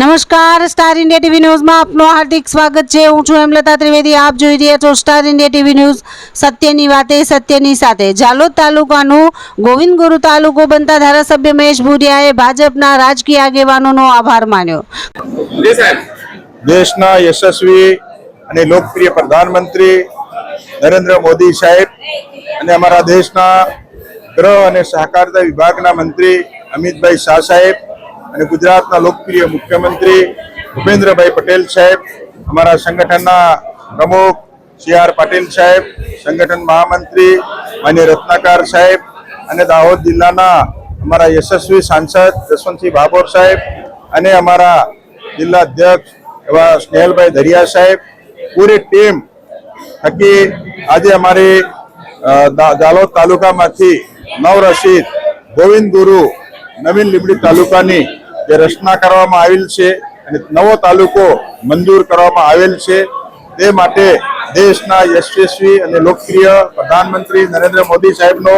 નમસ્કાર star India TV ન્યૂઝમાં આપનું હાર્દિક સ્વાગત છે. હું છું હેમલતા ત્રિવેદી. આપ જોઈ રહ્યા છો સ્ટાર ઇન્ડિયા ટીવી ન્યૂઝ. સત્યની વાતે સત્યની સાથે. જાલોદ તાલુકાનું ગોવિંદ ગુરુ તાલુકો બનતા ધારાસભ્ય મહેશ ભુરિયાએ ભાજપના રાજકીય આગેવાનોનો આભાર માન્યો. દેશના યશસ્વી અને લોકપ્રિય પ્રધાનમંત્રી નરેન્દ્ર મોદી સાહેબ અને અમારા દેશના ગૃહ અને સહકારિતા વિભાગના મંત્રી અમિતભાઈ શાહ સાહેબ અને ગુજરાતના લોકપ્રિય મુખ્યમંત્રી ભૂપેન્દ્રભાઈ પટેલ સાહેબ, અમારા સંગઠનના પ્રમુખ સી આર પાટીલ સાહેબ, સંગઠન મહામંત્રી માન્ય રત્નાકર સાહેબ અને દાહોદ જિલ્લાના અમારા યશસ્વી સાંસદ જસવંતસિંહ ભાભોર સાહેબ અને અમારા જિલ્લા અધ્યક્ષ એવા સ્નેહલભાઈ ધરિયા સાહેબ, પૂરી ટીમ થકી આજે અમારી દાહોદ તાલુકામાંથી નવરસિદ ગોવિંદ ગુરુ નવીન લીંબડી તાલુકાની જે રચના કરવામાં આવેલ છે અને નવો તાલુકો મંજૂર કરવામાં આવેલ છે, તે માટે દેશના યશસ્વી અને લોકપ્રિય પ્રધાનમંત્રી નરેન્દ્ર મોદી સાહેબનો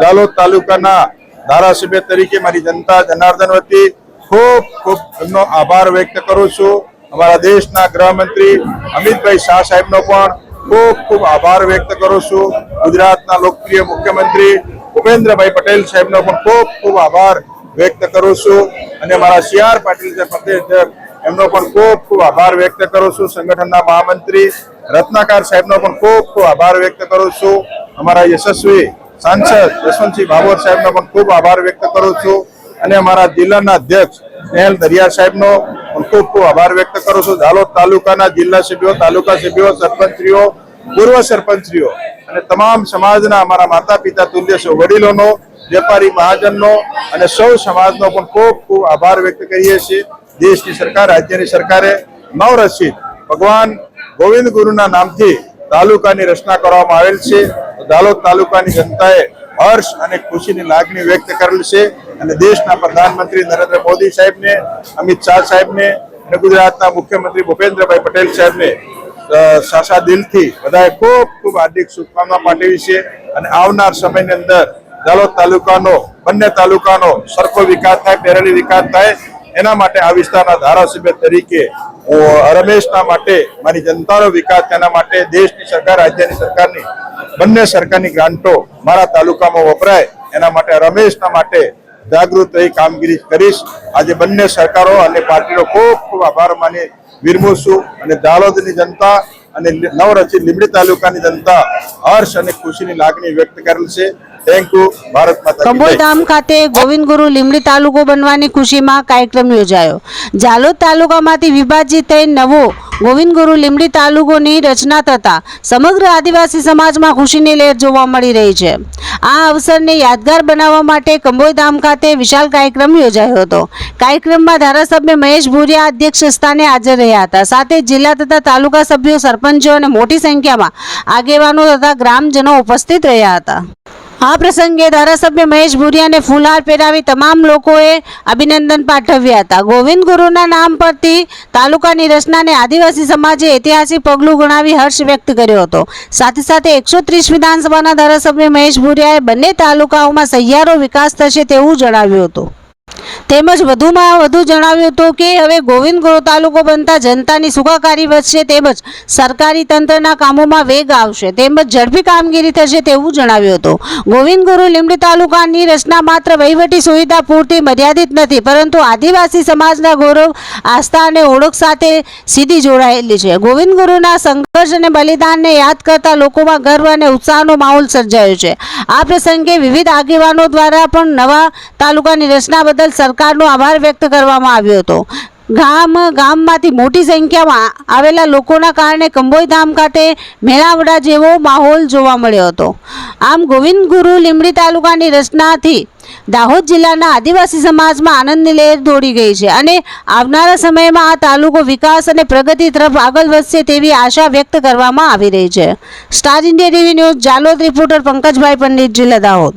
દાલોદ તાલુકાના ધારાસભ્ય તરીકે મારી જનતા જનાર્દન વતી ખૂબ ખૂબ એમનો આભાર વ્યક્ત કરું છું. અમારા દેશના ગૃહમંત્રી અમિતભાઈ શાહ સાહેબનો પણ ખૂબ ખૂબ આભાર વ્યક્ત કરું છું. ગુજરાતના લોકપ્રિય મુખ્યમંત્રી ભૂપેન્દ્રભાઈ પટેલ સાહેબનો પણ ખૂબ ખૂબ આભાર વ્યક્ત કરું છું. અને મારા સી આર પાટીલ જે પ્રદેશ એમનો પણ ખૂબ ખૂબ આભાર વ્યક્ત કરું છું. સંગઠનના મહામંત્રી રત્નાકર સાહેબનો પણ ખૂબ ખૂબ આભાર વ્યક્ત કરું છું. અમારા યશસ્વી સાંસદ યશવંતસિંહ ભાભોર સાહેબનો પણ ખૂબ આભાર વ્યક્ત કરું છું. અને અમારા જિલ્લાના અધ્યક્ષ સ્નેહલ દરિયા સાહેબનો પણ ખૂબ ખૂબ આભાર વ્યક્ત કરું છું. ઝાલોદ તાલુકાના જિલ્લા સભ્યો, તાલુકા સભ્યો સરપંચશ્રીઓ પૂર્વ સરપંચશ્રીઓ અને તમામ સમાજના અમારા માતા પિતા તુલ્ય વડીલોનો વેપારી મહાજનનો અને સૌ સમાજનો પણ ખૂબ ખૂબ આભાર વ્યક્ત કરીએ છીએ. દેશની સરકાર, રાજ્યની સરકારે નવરચિત ભગવાન ગોવિંદ ગુરુના નામથી તાલુકાની રચના કરવામાં આવેલ છે. દાલોદ તાલુકાની જનતાએ હર્ષ અને ખુશીની લાગણી વ્યક્ત કરેલ છે અને દેશના પ્રધાનમંત્રી નરેન્દ્ર મોદી સાહેબને, અમિત શાહ સાહેબને અને ગુજરાતના મુખ્યમંત્રી ભૂપેન્દ્રભાઈ પટેલ સાહેબને સાસા દિલથી બધાએ ખૂબ ખૂબ હાર્દિક શુભકામના પાઠવી છે. અને આવનાર સમયની અંદર દાલોદ તાલુકાનો, બંને તાલુકાનો સરખો વિકાસ થાય, પેરેલી વિકાસ થાય. એના માટે આ વિસ્તારના ધારાસભ્ય તરીકે રમેશના માટે મારી જનતાનો વિકાસ, તેના માટે દેશની સરકાર, રાજ્યની સરકારની, બંને સરકારની ગ્રાન્ટો મારા તાલુકામાં વપરાય. એના માટે રમેશના માટે જાગૃત રહી કામગીરી કરીશ. આજે બંને સરકારો અને પાર્ટીનો ખૂબ ખૂબ આભાર માની વિરમું છું. અને દાલોદની જનતા અને નવરચિત લીંબડી તાલુકાની જનતા હર્ષ અને ખુશીની લાગણી વ્યક્ત કરેલ છે. થેન્ક યુ ભારત માતા કી ખાતે ગોવિંદ ગુરુ લીમડી તાલુકો બનવાની ખુશીમાં કાર્યક્રમ યોજાયો. જાલોદ તાલુકામાંથી વિભાજિત થઈ નવો ગોવિંદ ગુરુ લીમડી તાલુકોની રચના થતા સમગ્ર આદિવાસી સમાજમાં ખુશીની લહેર જોવા મળી રહી છે. આ અવસરને યાદગાર બનાવવા માટે કંબોઈધામ ખાતે વિશાળ કાર્યક્રમ યોજાયો હતો. કાર્યક્રમમાં ધારાસભ્ય મહેશ ભુરિયા અધ્યક્ષ સ્થાને હાજર રહ્યા હતા. સાથે જિલ્લા તથા તાલુકા સભ્યો સરપંચો અને મોટી સંખ્યામાં આગેવાનો તથા ગ્રામજનો ઉપસ્થિત રહ્યા હતા. આ પ્રસંગે ધારાસભ્ય મહેશ ભુરિયાને ફૂલહાર પહેરાવી તમામ લોકોએ અભિનંદન પાઠવ્યા હતા. ગોવિંદ ગુરુના નામ પરથી તાલુકાની રચનાને આદિવાસી સમાજે ઐતિહાસિક પગલું ગણાવી હર્ષ વ્યક્ત કર્યો હતો. સાથે સાથે એકસો ત્રીસ વિધાનસભાના ધારાસભ્ય મહેશ ભુરિયાએ બંને તાલુકાઓમાં સહિયારો વિકાસ થશે તેવું જણાવ્યું હતું. તેમજ વધુમાં વધુ જણાવ્યું હતું કે હવે ગોવિંદ ગુરુ તાલુકો બનતા જનતાની સુખાકારી વધશે તેમજ સરકારી તંત્રના કામોમાં વેગ આવશે. તેમજ ઝડપી કામગીરી થશે તેવું જણાવ્યું હતું. ગોવિંદ ગુરુ લીમડી તાલુકાની રચના માત્ર વહીવટી સુવિધા પૂરતી મર્યાદિત નથી, પરંતુ આદિવાસી સમાજના ગૌરવ આસ્થા અને ઓળખ સાથે સીધી જોડાયેલી છે. ગોવિંદ ગુરુના સંઘર્ષ અને બલિદાનને યાદ કરતા લોકોમાં ગર્વ અને ઉત્સાહનો માહોલ સર્જાયો છે. આ પ્રસંગે વિવિધ આગેવાનો દ્વારા પણ નવા તાલુકાની રચના બદલ સરકારનો આભાર વ્યક્ત કરવામાં આવ્યો હતો. ગામ, ગામમાંથી મોટી સંખ્યામાં આવેલા લોકોના કારણે કંબોઈ ધામ ખાતે મેળાવડા જેવો માહોલ જોવા મળ્યો હતો. આમ ગોવિંદ ગુરુ લીમડી તાલુકાની રચનાથી દાહોદ જિલ્લાના આદિવાસી સમાજમાં આનંદની લહેર દોડી ગઈ છે અને આવનારા સમયમાં આ તાલુકો વિકાસ અને પ્રગતિ તરફ આગળ વધશે તેવી આશા વ્યક્ત કરવામાં આવી રહી છે. Star India TV news Jalod, reporter Pankajbhai Pandit જિલ્લા દાહોદ